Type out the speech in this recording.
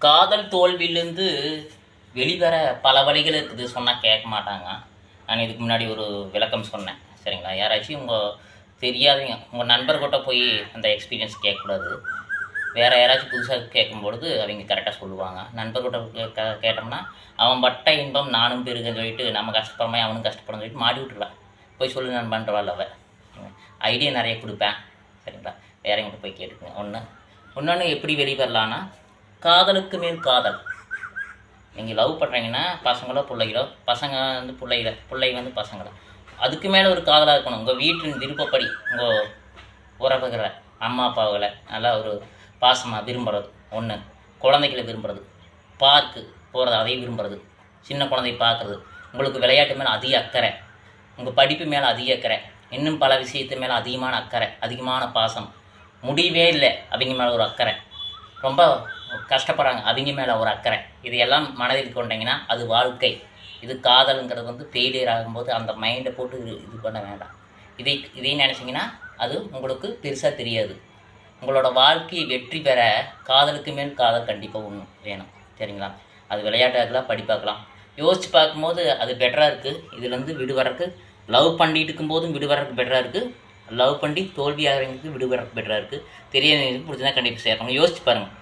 காதல் தோல்வியிலேருந்து வெளிவர பல வழிகள் இருக்குது சொன்னால் கேட்க மாட்டாங்க. நான் இதுக்கு முன்னாடி ஒரு விளக்கம் சொன்னேன். சரிங்களா? யாராச்சும் உங்கள் தெரியாதவங்க உங்கள் நண்பர்கிட்ட போய் அந்த எக்ஸ்பீரியன்ஸ் கேட்கக்கூடாது. வேறு யாராச்சும் புதுசாக கேட்கும்பொழுது அவங்க கரெக்டாக சொல்லுவாங்க. நண்பர்கிட்ட கே- கேட்டோம்னா அவன் பட்ட இன்பம் நானும் பெருகன்னு சொல்லிட்டு நம்ம கஷ்டப்படுறமே அவனும் கஷ்டப்படும் சொல்லிட்டு மாடி விட்டுருவேன் போய் சொல்லு நான் பண்ணுறவாள் அவள் ஐடியா நிறைய கொடுப்பேன். சரிங்களா? வேறவங்கிட்ட போய் கேட்டுக்கோங்க. ஒன்று இன்னொன்று எப்படி வெளிவரலான்னா காதலுக்கு மேல் காதல். நீங்கள் லவ் பண்ணுறீங்கன்னா பசங்களோ பிள்ளைகளோ பசங்க வந்து பிள்ளைகள பிள்ளை வந்து பசங்களோ. அதுக்கு மேலே ஒரு காதலாக இருக்கணும். உங்கள் வீட்டின் விருப்பப்படி உங்கள் உறவுகளை அம்மா அப்பாவுகளை நல்லா ஒரு பாசமாக விரும்புகிறது ஒன்று குழந்தைகளை விரும்புகிறது பார்க்கு போகிறது அதையும் விரும்புகிறது சின்ன குழந்தை பார்க்குறது. உங்களுக்கு விளையாட்டு மேலே அதிக அக்கறை. உங்கள் படிப்பு மேலே அதிக அக்கறை. இன்னும் பல விஷயத்து மேலே அதிகமான அக்கறை அதிகமான பாசம். முடிவே இல்லை அவங்க மேலே ஒரு அக்கறை. ரொம்ப கஷ்டப்படுறாங்க. அவங்க மேலே ஒரு அக்கறை. இதையெல்லாம் மனதில் கொண்டீங்கன்னா அது வாழ்க்கை. இது காதலுங்கிறது வந்து ஃபெயிலியர் ஆகும்போது அந்த மைண்டை போட்டு இது இது பண்ண வேண்டாம். இதை இதை நினச்சிங்கன்னா அது உங்களுக்கு பெருசாக தெரியாது. உங்களோட வாழ்க்கையை வெற்றி பெற காதலுக்கு மேல் காதல் கண்டிப்பாக ஒன்று வேணும். சரிங்களா? அது விளையாட்டாக்கலாம் படிப்பாக்கலாம் யோசித்து பார்க்கும்போது அது பெட்டராக இருக்குது இதுலேருந்து விடுவரக்கு லவ் பண்ணிட்டு இருக்கும்போதும் விடுவரக்கு பெட்டராக இருக்குது லவ் பண்ணி தோல்வி ஆகிறவங்களுக்கு விடுவரக்கு பெட்டராக இருக்குது தெரியாதவங்களுக்கு பிடிச்சதா கண்டிப்பாக சேர்க்கணும் யோசிச்சு பாருங்கள்